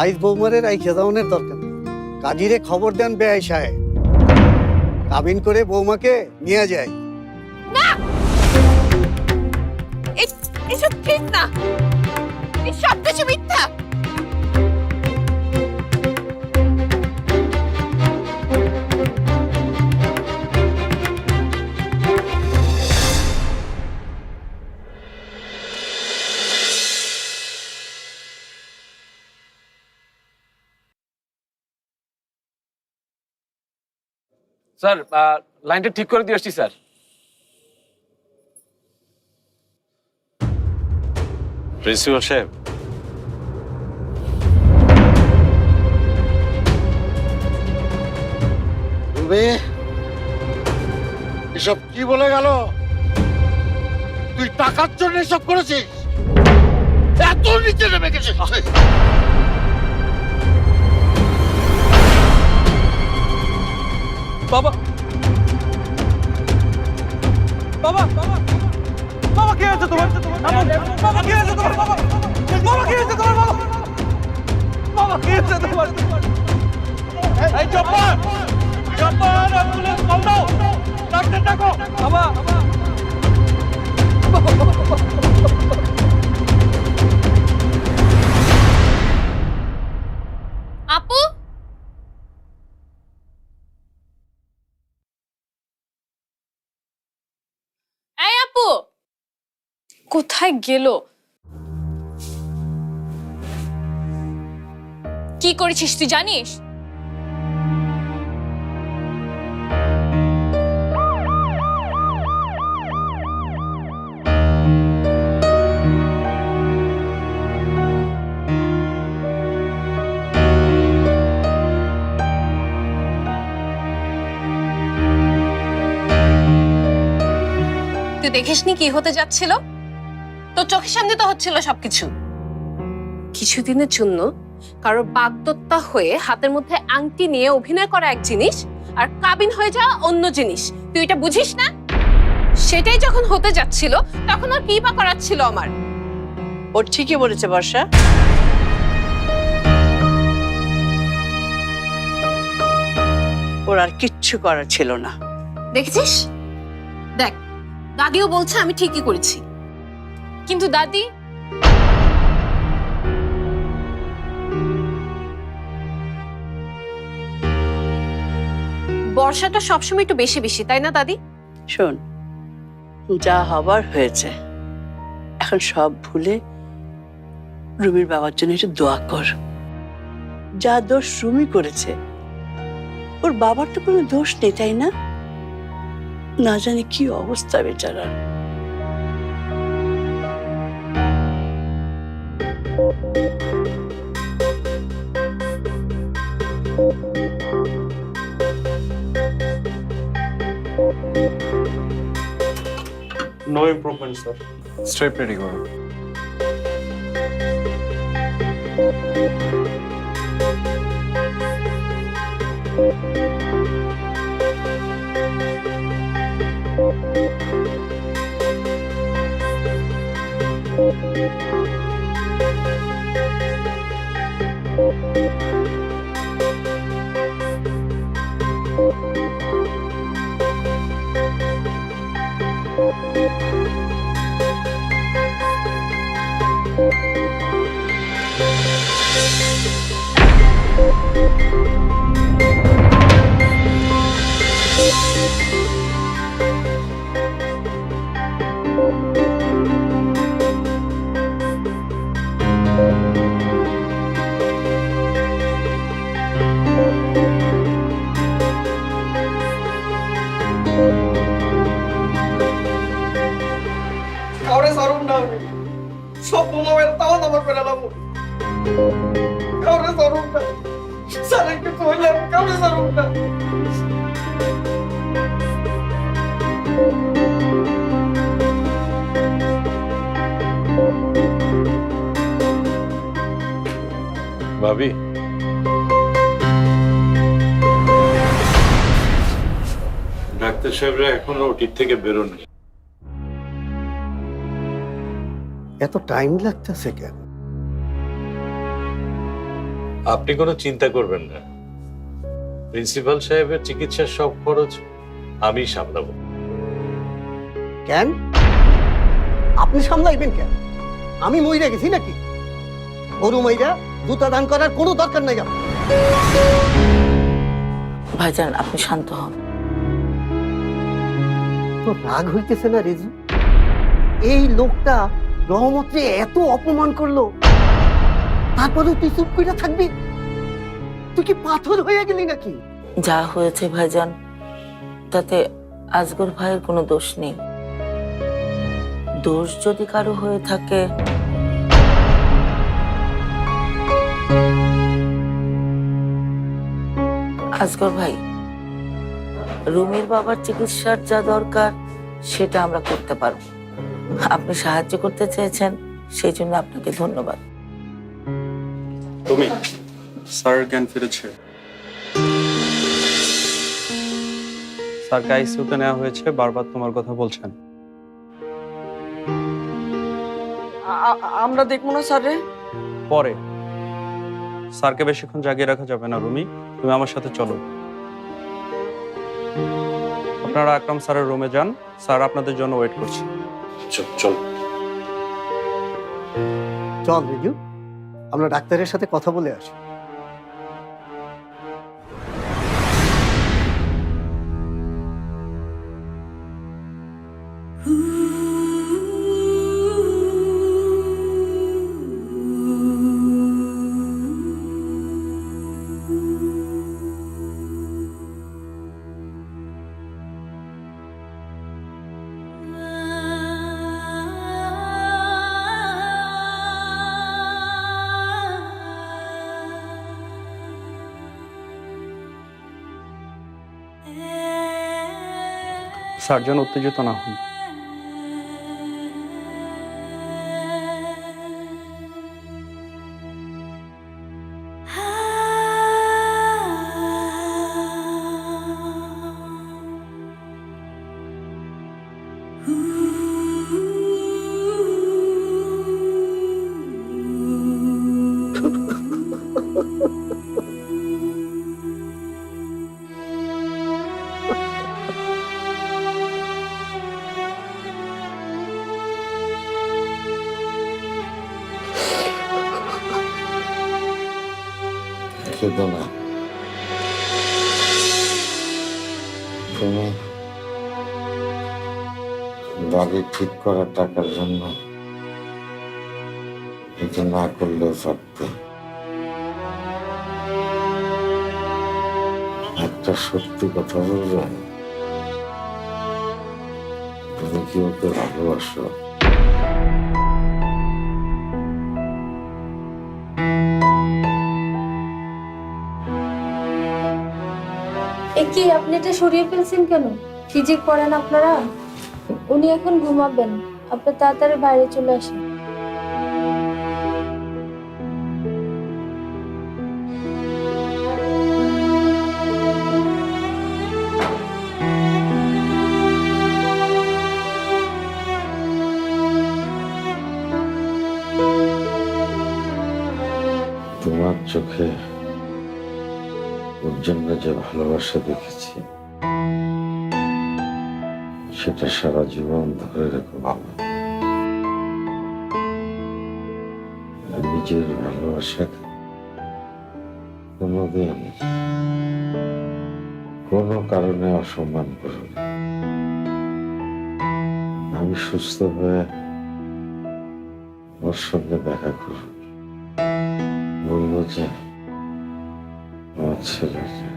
আইস বৌমারের I খেদাউনের দরকার কাজিরে খবর দেন বেআই সাহেব। কাবিন করে বৌমাকে নিয়ে যায়। না! এসব ঠিক না। এই কিছু মিথ্যা। স্যার লাইনটা ঠিক করে দিয়ে আসছি স্যার। প্রিন্সিপাল সাহেব। এসব কি বলে গেল? তুই টাকার জন্য এসব করেছিস? এত নিচে নেমে গেছিস। বাবা বাবা বাবা বাবা কি হয়েছে তোমার বাবা কি হয়েছে তোমার বাবা বাবা কি হয়েছে তোমার বাবা বাবা কি হয়েছে তোমার এই চপ্পল চপ্পল অ্যাম্বুলেন্স কল দাও ডাক্তার ডাকো বাবা কোথায় গেল? কি করেছিস তুই জানিস? তুই দেখিসনি কি হতে যাচ্ছিল? তোর চোখের সামনে তো হচ্ছিল সবকিছু। কিছুদিনের জন্য কারও বাগদত্তা হয়ে হাতের মধ্যে আংটি নিয়ে অভিনয় করা এক জিনিস আর কাবিন হয়ে যাওয়া অন্য জিনিস। তুই এটা বুঝিস না? সেটাই যখন হতে যাচ্ছিল তখন আর কি বা করার ছিল আমার? ওর ঠিকই বলেছে বর্ষা। ওর আর কিচ্ছু করার ছিল না। দেখেছিস? দেখ দাদিও বলছে আমি ঠিকই করেছি। কিন্তু দাদি? বর্ষাটা সবসময় একটু বেশি বেশি, তাই না দাদি? শোন, যা হবার হয়েছে, এখন সব ভুলে রুমির বাবার জন্য একটু দোয়া কর। যা দোষ রুমি করেছে, ওর বাবার তো কোনো দোষ নেই, তাই না? না জানি কি অবস্থা বেচারার। No improvement, sir. Straight pretty good. Doctor সাহেবরা এখনও ওটির থেকে বেরোনি। এত টাইম লাগতেছে কেন? আপনি কোনো চিন্তা করবেন না। প্রিন্সিপাল সাহেবের চিকিৎসার সব খরচ আমি সামলাবো। কেন? আপনি সামলাইবেন কেন? আমি মইরা গেছি নাকি? গরু মইরা জুতা দান করার কোনো দরকার নাই আমার। ভাইজান আপনি শান্ত হন। তো রাগ হইতেছে না, রেজু? এই লোকটা রহমতরে এত অপমান করল। তারপরেও তুই চুপ করে থাকবি? তুই কি পাথর হয়ে গেলি নাকি? যা হয়েছে, ভাইজান, তাতে আজগর ভাইয়ের কোনো দোষ নেই। দোষ যদি কারও হয়ে থাকে, আজগর ভাই রুমির বাবার চিকিৎসার যা দরকার সেটা আমরা করতে পারব। আপনি সাহায্য করতে চেয়েছেন সেই জন্য আপনাকে ধন্যবাদ। তুমি স্যার জ্ঞান ফিরেছে। স্যারকে আইসিউতে নেওয়া হয়েছে বারবার তোমার কথা বলছেন। আমরা দেখব না স্যার? রে পরে। স্যারকে বেশিক্ষণ জাগিয়ে রাখা যাবে না রুমি। তুমি আমার সাথে চলো। আপনারা আকরাম স্যারের রুমে যান। স্যার আপনাদের জন্য ওয়েট করছে। চল চল। চল রেজু। আমরা ডাক্তারের সাথে কথা বলে আসি। স্যার যেন উত্তেজিত না হন। বাড়ি ঠিক করার টাকার জন্য এটা না করলেও পারতে একটা সত্যি কথা বলবেন তুমি কি ওকে ভালোবাসো? কি আপনি এটা সরিয়ে ফেলছেন কেন? কি যে করেন আপনারা? উনি এখন ঘুমাবেন। আপনি তাড়াতাড়ি বাইরে চলে আসেন। চোখে ওর জন্য যে ভালোবাসা দেখেছি সেটা সারা জীবন ধরে রেখো বাবা নিজের ভালোবাসা কোনোদিন কোনো কারণে অসম্মান করো। আমি সুস্থ হয়ে ওর সঙ্গে দেখা করব বলব যে, আমার ছেলেটা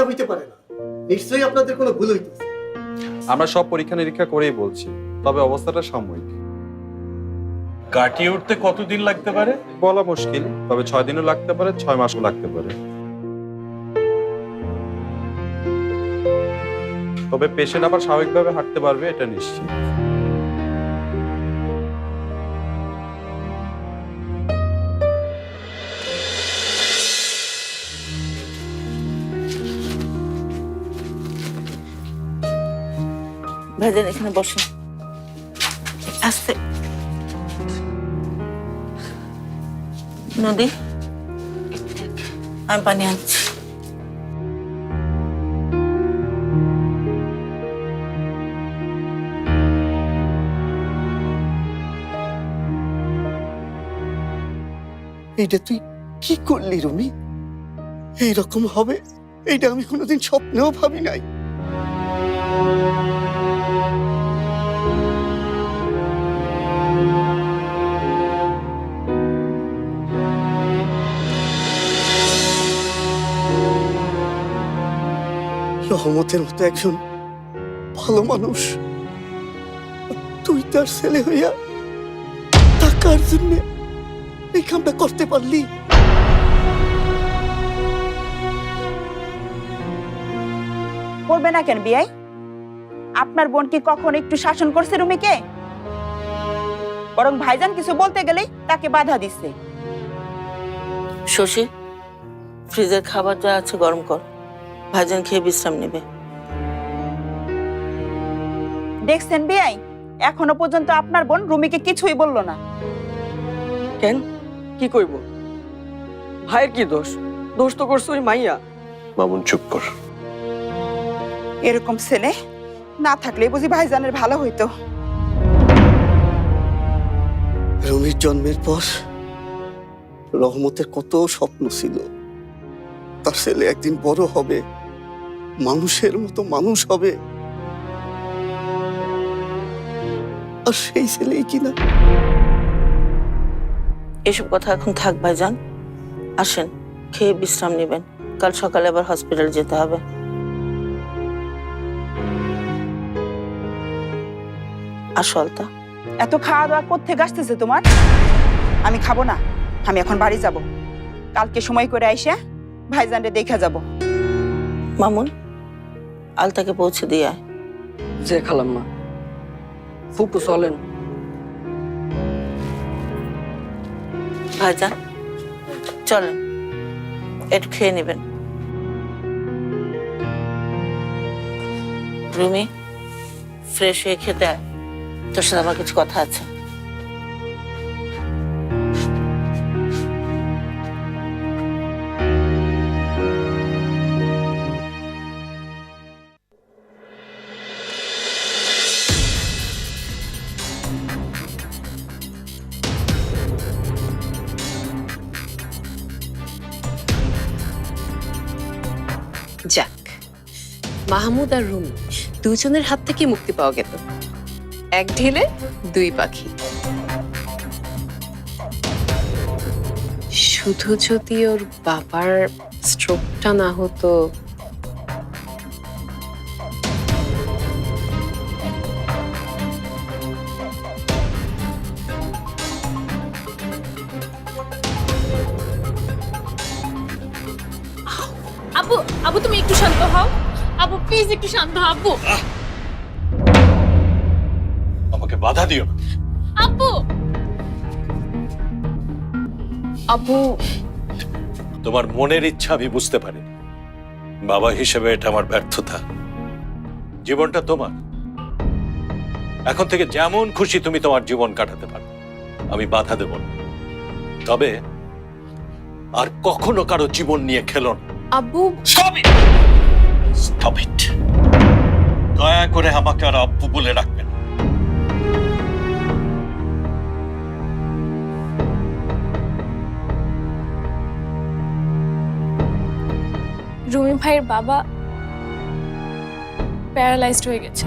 এ- হইতে পারে না। নিশ্চয়ই আপনাদের কোনো ভুল হইতেছে। আমরা সব পরীক্ষা নিরীক্ষা করেই বলছি তবে অবস্থাটা সাময়িক। কাটিয়ে উঠতে কতদিন লাগতে পারে? বলা মুশকিল তবে ছয় দিনও লাগতে পারে ছয় মাসও লাগতে পারে। তবে পেশেন্ট আবার স্বাভাবিকভাবে হাঁটতে পারবে এটা নিশ্চিত। ভাইজান এখানে বসে আসতে। নদী। আমি পানি আনছি। এইটা তুই কি করলি রুমি? এইরকম হবে? এইটা আমি কোনোদিন স্বপ্নেও ভাবি নাই। রহমতের মতো একজন ভালো মানুষ। তুই তার ছেলে হইয়া টাকার জন্য এই কামটা করতে পারলি। করবে না কেন বিয়াই? আপনার বোন কি কখন একটু শাসন করছে রুমিকে? বরং ভাইজান কিছু বলতে গেলেই তাকে বাধা দিচ্ছে। শশী ফ্রিজের খাবার যা আছে গরম কর। ভাইজান খেয়ে বিশ্রাম নেবে। দেখছেন বিয়াই এখনও পর্যন্ত আপনার বোন রুমিকে কিছুই বলল না। কেন? কি কইব? ভাইয়ের কি দোষ? দোষ তো করছে ওই মাইয়া। মামুন চুপ কর। এরকম ছেলে না থাকলে বুঝি ভাইজানের ভালো হইতো। রুমির জন্মের পর রহমতের কত স্বপ্ন ছিল। তার ছেলে একদিন বড় হবে। মানুষের মতো মানুষ হবে। আর সেই ছেলেই কিনা? এসব কথা এখন থাক ভাইজান। আসেন খেয়ে বিশ্রাম নেবেন। কাল সকালে আবার হসপিটাল যেতে হবে। আসো আলতা। এত খাওয়া দাওয়া কোথেকে আসতেছে তোমার? আমি খাব না আমি এখন বাড়ি যাব। কালকে সময় করে আইসা ভাইজানরে দেখা যাব। মামুন আলতাকে পৌঁছে দিয়ে আয়। যে খালাম মা। ফুপু চলেন। ভাইজান চলেন। একটু খেয়ে নেবেন। রুমি ফ্রেশ হয়ে খেতে তোর সাথে আমার কিছু কথা আছে। আর রুমি, দুজনের হাত থেকে মুক্তি পাওয়া গেল। এক ঢিলে দুই পাখি। শুধু যদি ওর বাবার স্ট্রোকটা না হতো একটু শান্ত হও আবু আমাকে বাধা দিও না। আব্বু! আব্বু! তোমার মনের ইচ্ছা আমি বুঝতে পারি। বাবা হিসেবে এটা আমার ব্যর্থতা। জীবনটা তোমার। এখন থেকে যেমন খুশি তুমি তোমার জীবন কাটাতে পারো। আমি বাধা দেব না। তবে আর কখনো কারও জীবন নিয়ে খেলো না। আব্বু! Stop it. দয়া করে আমাকে আর আব্বু বলে রাখবেন রুমি ভাইয়ের বাবা প্যারালাইজড হয়ে গেছে।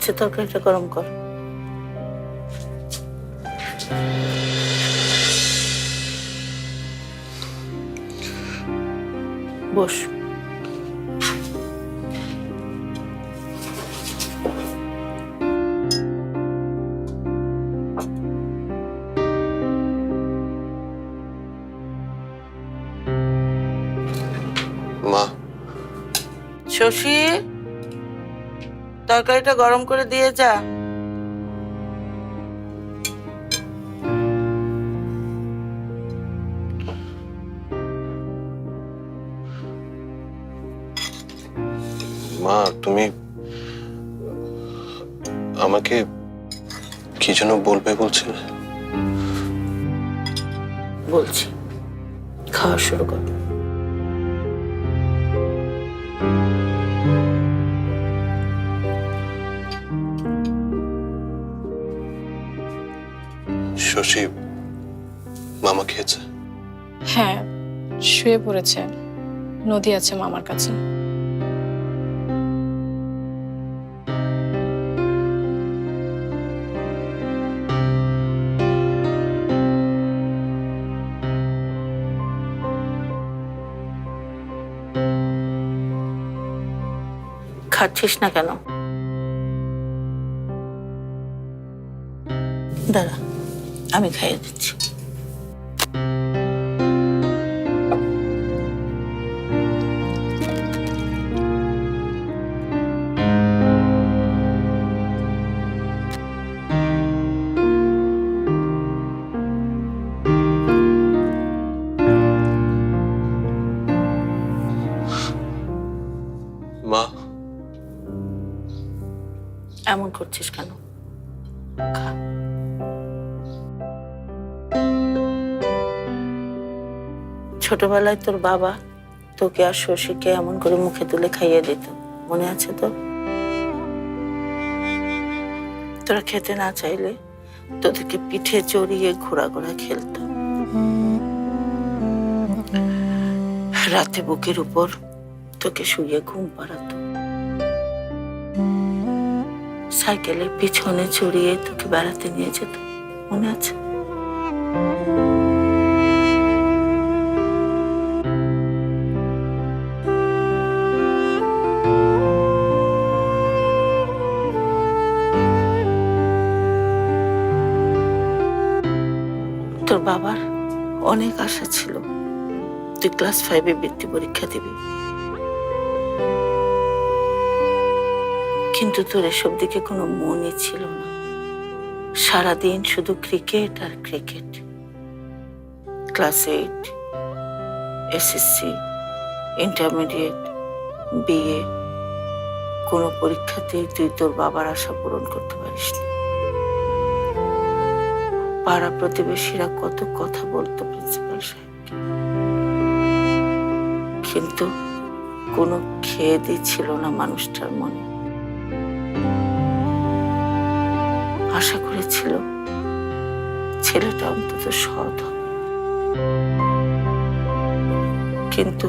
মাছের তরকারিটা গরম কর। বস। মা। শশী? তরকারিটা গরম করে দিয়ে যা। মা তুমি আমাকে কি যেন বলবে বলছিলে বলছি খাওয়া শুরু কর। শশী মামা খেয়েছে? হ্যাঁ শুয়ে পড়েছে। নদী আছে মামার কাছে। খাচ্ছিস না কেন? দাঁড়া। আমি খাইয়ে দিচ্ছি ছোটবেলায় তোর বাবা তোকে আর শশীকে এমন করে মুখে তুলে খাইয়ে দিত। মনে আছে তো তোরা খেতে না চাইলে তোদেরকে পিঠে চড়িয়ে ঘোরা ঘোরা খেলতো। রাতে বুকের উপর তোকে শুয়ে ঘুম পাড়াতো। সাইকেলে পিছনে চড়িয়ে তোকে বেড়াতে নিয়ে যেত। মনে আছে? বাবার অনেক আশা ছিল। তুই ক্লাস ফাইভে বৃত্তি পরীক্ষা দিবি। কিন্তু তোর এসব দিকে কোনো মনই ছিল না। সারাদিন শুধু ক্রিকেট আর cricket class eight SSC intermediate BA কোনো পরীক্ষাতেই তুই তোর বাবার আশা পূরণ করতে পারিসনি। পাড়া প্রতিবেশীরা কত কথা বলতো প্রিন্সিপাল সাহেবকে। কিন্তু কোনো খেদই ছিল না মানুষটার মনে। আশা করেছিল ছেলেটা অন্তত সৎ হবে। কিন্তু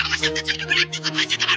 আমার সাথে ছোট করে একটু কথা যেতে পারবেন না